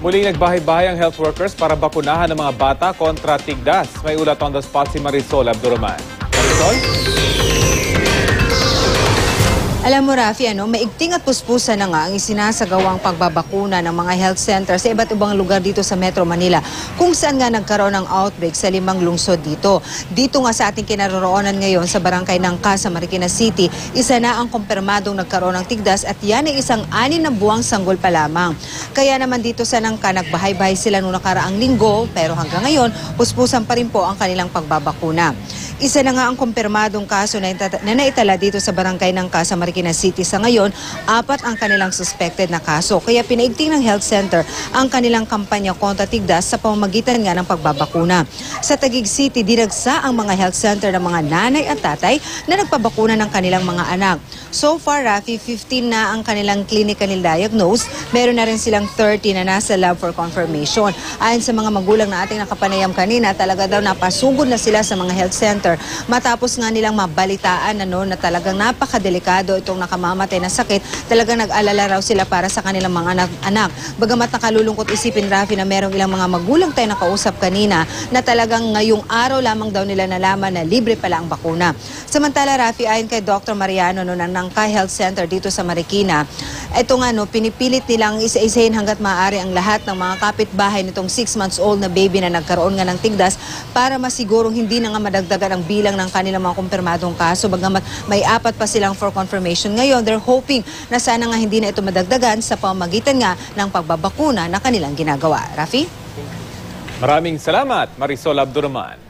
Muling nagbahay-bahay ang health workers para bakunahan ng mga bata kontra tigdas. May ulat on the spot si Marisol Abduraman. Marisol? Alam mo, Rafi, ano, maigting at puspusan na nga ang isinasagawang pagbabakuna ng mga health center sa iba't ibang lugar dito sa Metro Manila kung saan nga nagkaroon ng outbreak sa limang lungsod dito. Dito nga sa ating kinaroroonan ngayon sa barangay ng Casa Marikina City, isa na ang kumpirmadong nagkaroon ng tigdas at yan ay isang anin na buwang sanggol pa lamang. Kaya naman dito sa Nangka, nagbahay-bahay sila noong nakaraang linggo pero hanggang ngayon, puspusan pa rin po ang kanilang pagbabakuna. Isa na nga ang kumpirmadong kaso na, na naitala dito sa barangay ng Casa Marikina City sa ngayon, apat ang kanilang suspected na kaso. Kaya pinaigting ng health center ang kanilang kampanya kontra tigdas sa pamamagitan nga ng pagbabakuna. Sa Taguig City, dinagsa ang mga health center ng mga nanay at tatay na nagpabakuna ng kanilang mga anak. So far, Rafi, 15 na ang kanilang clinically diagnosed. Meron na rin silang 30 na nasa lab for confirmation. Ayon sa mga magulang na ating nakapanayam kanina, talaga daw napasugod na sila sa mga health center matapos nga nilang mabalitaan na no, na talagang napakadelikado itong nakamamatay na sakit. Talagang nag-alala raw sila para sa kanilang mga anak. anak. Bagamat nakalulungkot isipin, Rafi, na merong ilang mga magulang tayo nakausap kanina na talagang ngayong araw lamang daw nila nalaman na libre pala ang bakuna. Samantala, Rafi, ayon kay Dr. Mariano no, ng Health Center dito sa Marikina, ito nga, no, pinipilit nilang isa-isahin hanggat maaari ang lahat ng mga kapitbahay nitong 6 months old na baby na nagkaroon nga ng tigdas para masigurong hindi na nga madagdagan ang bilang ng kanilang mga kumpirmadong kaso. Bagamat may apat pa silang for confirmation ngayon, they're hoping na sana nga hindi na ito madagdagan sa pamamagitan nga ng pagbabakuna na kanilang ginagawa. Rafi? Maraming salamat, Marisol Abduraman.